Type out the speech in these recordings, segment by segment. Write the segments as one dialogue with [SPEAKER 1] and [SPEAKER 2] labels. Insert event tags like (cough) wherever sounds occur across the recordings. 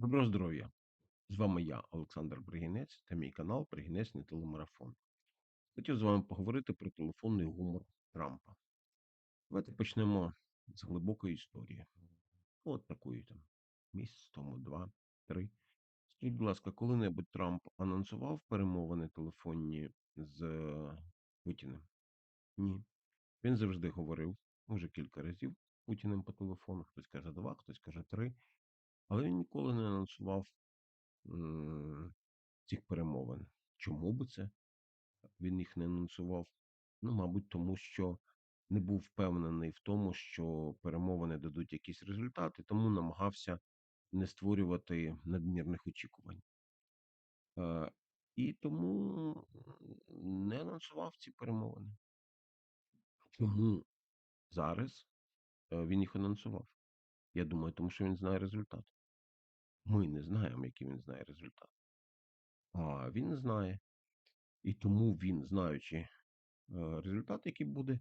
[SPEAKER 1] Доброго здоров'я! З вами я, Олександр Бригінець, та мій канал Бригінецький телемарафон. Хотів з вами поговорити про телефонний гумор Трампа. Давайте почнемо з глибокої історії. От такої там місяць тому, два, три. Скажіть, будь ласка, коли-небудь Трамп анонсував перемовини телефонні з е, Путіним? Ні. Він завжди говорив, може кілька разів Путіним по телефону, хтось каже два, хтось каже три. Але він ніколи не анонсував цих перемовин. Чому би це він їх не анонсував? Ну, мабуть, тому що не був впевнений в тому, що перемовини дадуть якісь результати, тому намагався не створювати надмірних очікувань. Е, і тому не анонсував ці перемовини. Чому зараз е, він їх анонсував? Я думаю, тому що він знає результат. Ми не знаємо, який він знає результат. А він знає. І тому він, знаючи е, результат, який буде,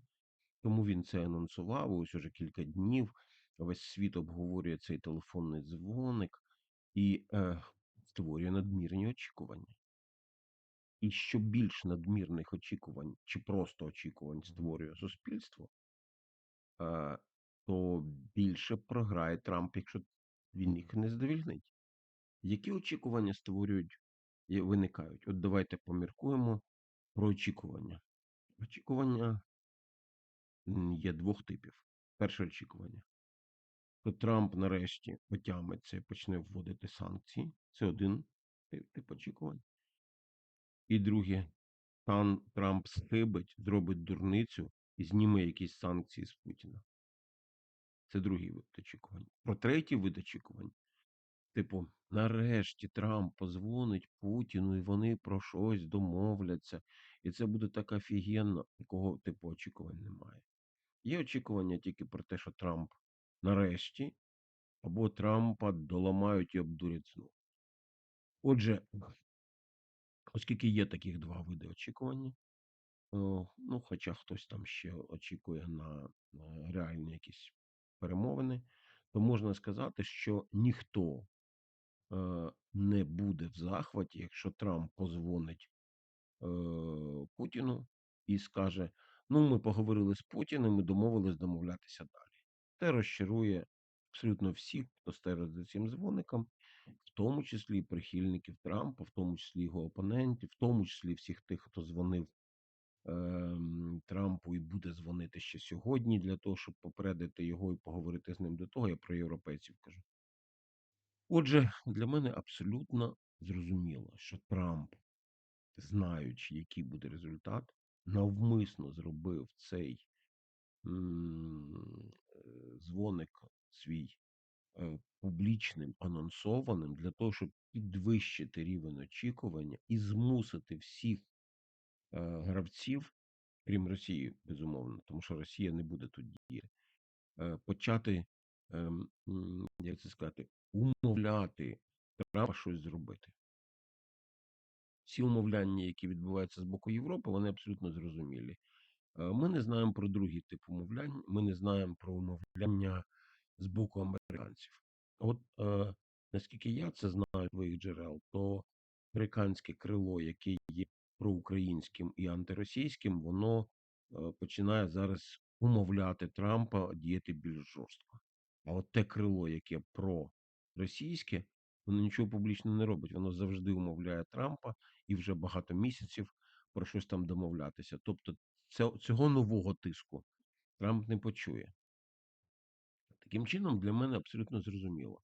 [SPEAKER 1] тому він це анонсував. Ось уже кілька днів. Весь світ обговорює цей телефонний дзвоник і е, створює надмірні очікування. І що більш надмірних очікувань чи просто очікувань створює суспільство, е, то більше програє Трамп, якщо він їх не задовільнить. Які очікування створюють і виникають? От давайте поміркуємо про очікування. Очікування є двох типів. Перше очікування. То Трамп нарешті отямиться і почне вводити санкції. Це один ти- тип очікувань. І друге, Трамп схибить, зробить дурницю і зніме якісь санкції з Путіна. Це другий вид очікувань. Про третій вид очікувань. Типу, нарешті Трамп позвонить Путіну, і вони про щось домовляться. І це буде так офігенно. Такого типу очікувань немає. Є очікування тільки про те, що Трамп нарешті або Трампа доламають і обдурять знову. Отже, оскільки є таких два види очікування, ну, хоча хтось там ще очікує на реальні якісь перемовини, то можна сказати, що ніхто е, не буде в захваті, якщо Трамп позвонить е, Путіну і скаже: Ну, ми поговорили з Путіним і домовились домовлятися далі. Це розчарує абсолютно всіх, хто стежить за цим дзвоником, в тому числі прихильників Трампа, в тому числі його опонентів, в тому числі всіх тих, хто дзвонив Трампу і буде дзвонити ще сьогодні для того, щоб попередити його і поговорити з ним до того. Я про європейців кажу. Отже, для мене абсолютно зрозуміло, що Трамп, знаючи, який буде результат, навмисно зробив цей е, дзвоник свій е, публічним, анонсованим для того, щоб підвищити рівень очікування і змусити всіх гравців, крім Росії, безумовно, тому що Росія не буде тут діяти, е, почати, ем, як це сказати, умовляти Трампа щось зробити. Всі умовляння, які відбуваються з боку Європи, вони абсолютно зрозумілі. Е, Ми не знаємо про другий тип умовлянь, ми не знаємо про умовляння з боку американців. От е, наскільки я це знаю з своїх джерел, то американське крило, яке є проукраїнським і антиросійським, воно е, починає зараз умовляти Трампа діяти більш жорстко. А от те крило, яке проросійське, воно нічого публічно не робить. Воно завжди умовляє Трампа і вже багато місяців про щось там домовлятися. Тобто, цього нового тиску Трамп не почує. Таким чином, для мене абсолютно зрозуміло,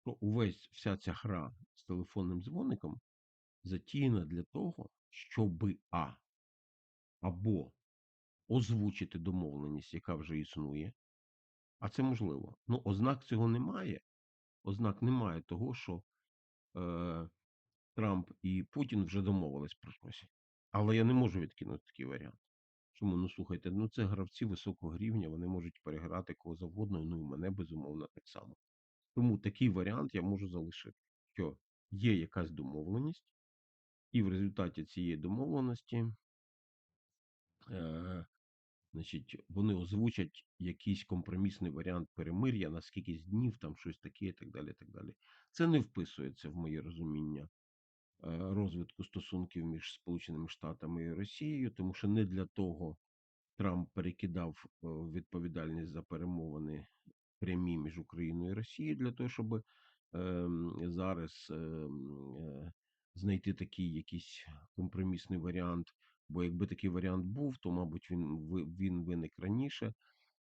[SPEAKER 1] що увесь вся ця гра з телефонним дзвоником затіяна для того, щоби А або озвучити домовленість, яка вже існує, а це можливо. Ну, ознак цього немає. Ознак немає того, що е, Трамп і Путін вже домовились про щось. Але я не можу відкинути такий варіант. Чому? Ну слухайте, ну це гравці високого рівня, вони можуть переграти кого завгодно, ну і мене безумовно так само. Тому такий варіант я можу залишити, що є якась домовленість, і в результаті цієї домовленості е, значить, вони озвучать якийсь компромісний варіант перемир'я на скількись днів, там щось таке і так далі, і так далі. Це не вписується в моє розуміння, е, розвитку стосунків між Сполученими Штатами і Росією, тому що не для того Трамп перекидав, е, відповідальність за перемовини прямі між Україною і Росією для того, щоби, ем, зараз, ем, е, знайти такий якийсь компромісний варіант. Бо якби такий варіант був, то, мабуть, він він виник раніше.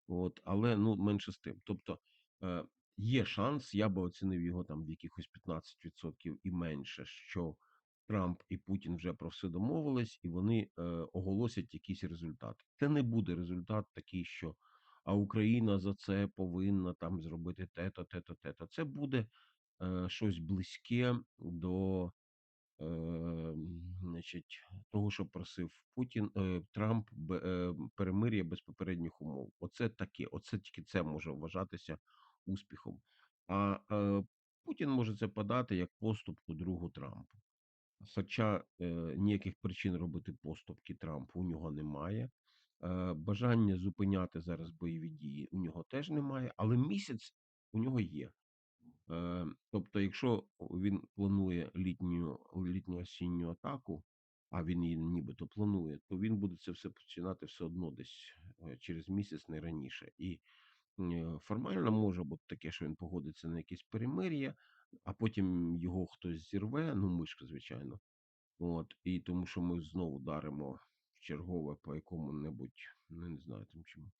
[SPEAKER 1] От, але ну менше з тим. Тобто е, є шанс, я би оцінив його там в якихось 15% і менше, що Трамп і Путін вже про все домовились, і вони е, оголосять якийсь результат. Це не буде результат такий, що а Україна за це повинна там зробити те-то, те-то, те-то. Це буде е, щось близьке до значить, того, що просив Путін е, Трамп е, перемир'я без попередніх умов. Оце таке, оце тільки це може вважатися успіхом. А е, Путін може це подати як поступку другу Трампу. Хоча ніяких причин робити поступки Трампу у нього немає. Бажання зупиняти зараз бойові дії у нього теж немає, але місяць у нього є. Е, тобто, якщо він планує літню літню осінню атаку, а він її нібито планує, то він буде це все починати все одно десь е, через місяць, не раніше. І е, формально може бути таке, що він погодиться на якесь перемир'я, а потім його хтось зірве, ну мишка, звичайно. От, і тому що ми знову даримо чергове по якому-небудь, ну не знаю там чому.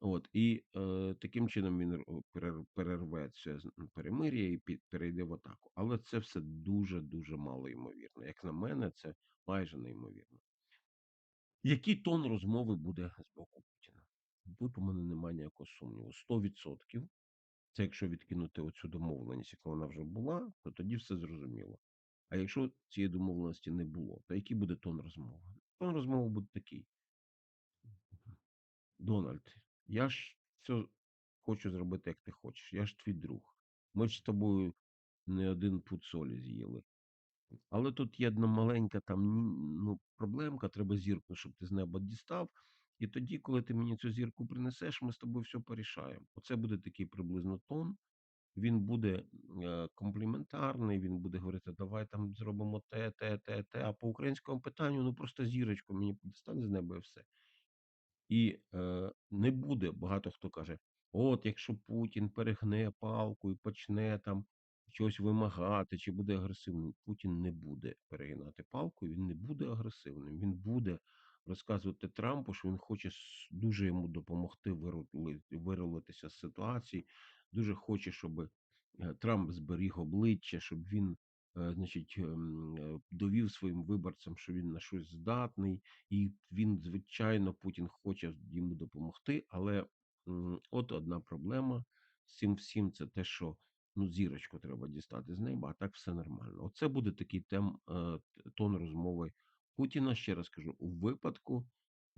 [SPEAKER 1] От, і е, таким чином він перер- перерве це перемир'я і пі- перейде в атаку. Але це все дуже-дуже мало ймовірно. Як на мене, це майже неймовірно. Який тон розмови буде з боку Путіна? Тут у мене немає ніякого сумніву. 100%. Це якщо відкинути оцю домовленість, яка вона вже була, то тоді все зрозуміло. А якщо цієї домовленості не було, то який буде тон розмови? Тон розмови буде такий. Дональд, я ж все хочу зробити, як ти хочеш. Я ж твій друг. Ми ж з тобою не один пуд солі з'їли. Але тут є одна маленька там ну, проблемка, треба зірку, щоб ти з неба дістав. І тоді, коли ти мені цю зірку принесеш, ми з тобою все порішаємо. Оце буде такий приблизно тон. Він буде е, компліментарний, він буде говорити, давай там зробимо те, те, те, те. А по українському питанню, ну просто зірочку мені дістань з неба і все. І е, не буде багато хто каже: от якщо Путін перегне палку і почне там щось вимагати, чи буде агресивним, Путін не буде перегинати палку, він не буде агресивним. Він буде розказувати Трампу, що він хоче дуже йому допомогти вирули- вирулитися з ситуації, дуже хоче, щоб е, Трамп зберіг обличчя, щоб він. Е, Значить, ем, е, довів своїм виборцям, що він на щось здатний, і він, звичайно, Путін хоче йому допомогти, але от одна проблема з цим всім це те, що ну, зірочку треба дістати з неба, а так все нормально. Оце буде такий тем, е, тон розмови Путіна. Ще раз кажу, у випадку,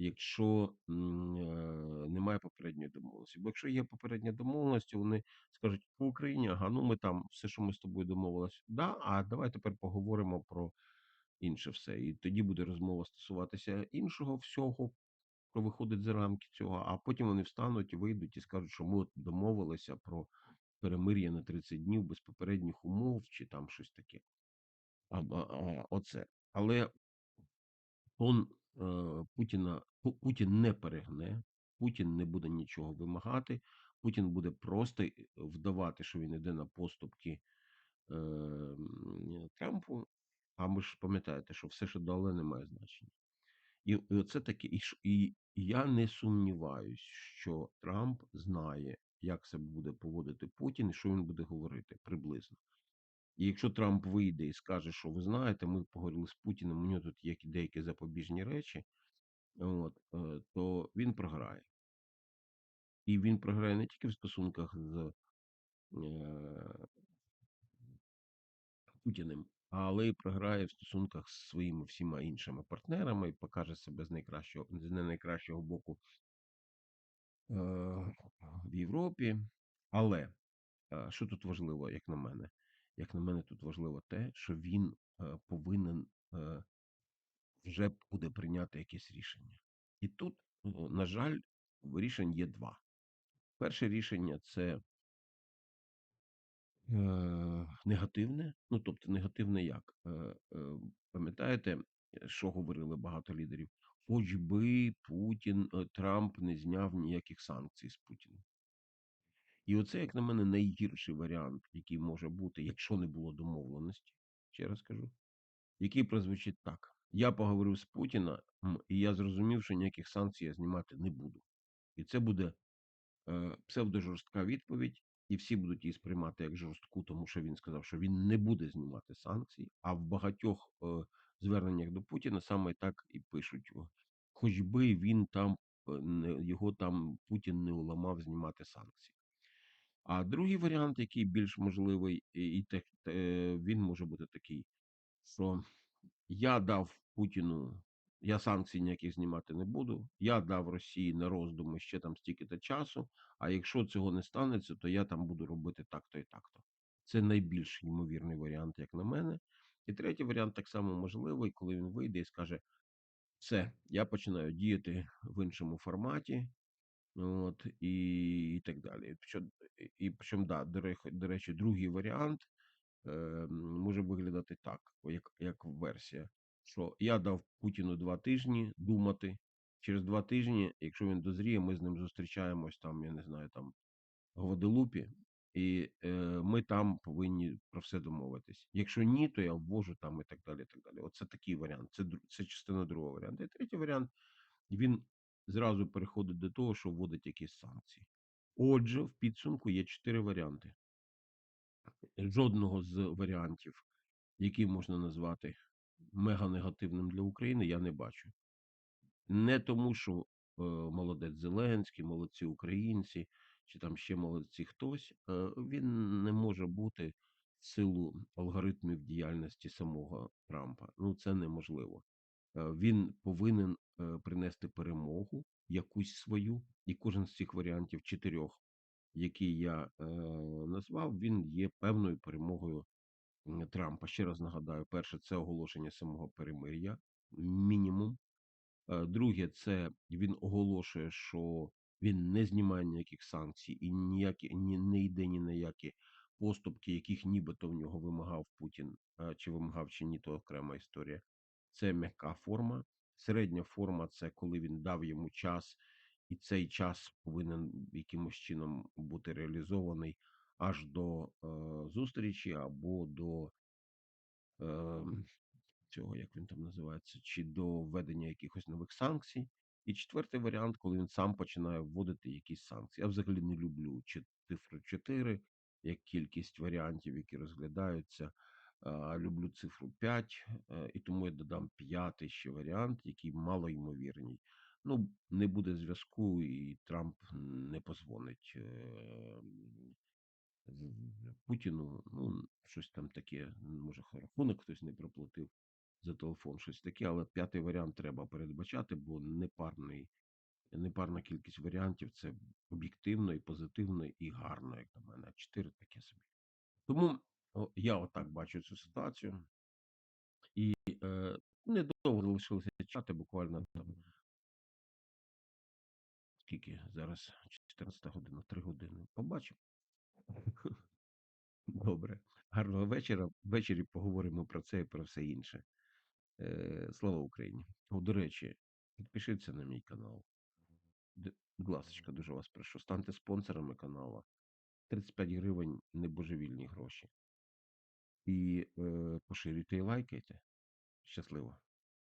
[SPEAKER 1] якщо е, немає попередньої домовленості. Бо якщо є попередня домовленість, вони скажуть по Україні, ага, ну ми там все, що ми з тобою домовилися, да, а давай тепер поговоримо про інше все. І тоді буде розмова стосуватися іншого всього, що виходить за рамки цього, а потім вони встануть і вийдуть і скажуть, що ми от домовилися про перемир'я на 30 днів без попередніх умов, чи там щось таке. А, а, а, оце. Але тон е, Путіна Путін не перегне, Путін не буде нічого вимагати. Путін буде просто е, вдавати, що він іде на поступки е, Трампу. А ми ж пам'ятаєте, що все, що дали, не має значення. І, і оце таке, і, і я не сумніваюсь, що Трамп знає, як себе буде поводити Путін і що він буде говорити приблизно. І якщо Трамп вийде і скаже, що ви знаєте, ми поговорили з Путіним, у нього тут є деякі запобіжні речі, от, е, то він програє. І він програє не тільки в стосунках з е, Путіним, але й програє в стосунках з своїми всіма іншими партнерами і покаже себе з найкращого, з не найкращого боку е, в Європі. Але е, що тут важливо, як на мене? Як на мене, тут важливо те, що він е, повинен е, вже буде прийняти якесь рішення. І тут, на жаль, рішень є 2. Перше рішення це е, негативне. Ну, тобто, негативне як? Пам'ятаєте, що говорили багато лідерів? Хоч би Путін, Трамп не зняв ніяких санкцій з Путіна. І оце, як на мене, найгірший варіант, який може бути, якщо не було домовленості, ще раз кажу, який прозвучить так: я поговорив з Путіна, і я зрозумів, що ніяких санкцій я знімати не буду. І це буде е, псевдожорстка відповідь, і всі будуть її сприймати як жорстку, тому що він сказав, що він не буде знімати санкції. А в багатьох е, зверненнях до Путіна саме так і пишуть: хоч би він там е, його там Путін не уламав знімати санкції. А другий варіант, який більш можливий, і, те- він може бути такий, що я дав Путіну, я санкцій ніяких знімати не буду. Я дав Росії на роздуми ще там стільки-то часу. А якщо цього не станеться, то я там буду робити так-то і так-то. Це найбільш ймовірний варіант, як на мене. І третій варіант так само можливий, коли він вийде і скаже: все, я починаю діяти в іншому форматі. От, і, і так далі. Що, і причому, да, до речі, до речі, другий варіант е, може виглядати так, як, як версія, що я дав Путіну два тижні думати. Через два тижні, якщо він дозріє, ми з ним зустрічаємось там, я не знаю, там в Гваделупі, і е, ми там повинні про все домовитись. Якщо ні, то я ввожу там і так далі. і так далі. Оце такий варіант. Це, це частина другого варіанту. І третій варіант він зразу переходить до того, що вводить якісь санкції. Отже, в підсумку є чотири варіанти. Жодного з варіантів, які можна назвати меганегативним для України, я не бачу. Не тому, що е, молодець Зеленський, молодці українці, чи там ще молодці хтось. Е, він не може бути в силу алгоритмів діяльності самого Трампа. Ну, це неможливо. Е, він повинен принести перемогу якусь свою, і кожен з цих варіантів чотирьох, які я е, назвав, він є певною перемогою Трампа. Ще раз нагадаю: перше це оголошення самого перемир'я, мінімум. Е, Друге, це він оголошує, що він не знімає ніяких санкцій і ніякі ні не йде ні на які поступки, яких нібито в нього вимагав Путін, е, чи вимагав, чи ні, то окрема історія. Це м'яка форма. Середня форма це коли він дав йому час, і цей час повинен якимось чином бути реалізований аж до е, зустрічі або до. Е, цього, як він там називається, чи до введення якихось нових санкцій. І четвертий варіант, коли він сам починає вводити якісь санкції. Я взагалі не люблю чи- цифру 4, як кількість варіантів, які розглядаються. Люблю цифру 5, е, і тому я додам п'ятий ще варіант, який малоймовірний. Ну, не буде зв'язку, і Трамп не позвонить е, Путіну. Ну, щось там таке, може, рахунок хтось не проплатив за телефон, щось таке, але п'ятий варіант треба передбачати, бо непарний, непарна кількість варіантів це об'єктивно і позитивно і гарно, як на мене. Чотири таке собі. Тому я отак бачу цю ситуацію. І е, недовго залишилося чати, буквально там скільки зараз 14 година, 3 години. Побачимо. (laughs) Добре. Гарного вечора. Ввечері поговоримо про це і про все інше. Е, Слава Україні! О, до речі, підпишіться на мій канал. Будь ласка, дуже вас прошу. Станьте спонсорами каналу. 35 гривень небожевільні гроші. І е, поширюйте і лайкайте. Щасливо!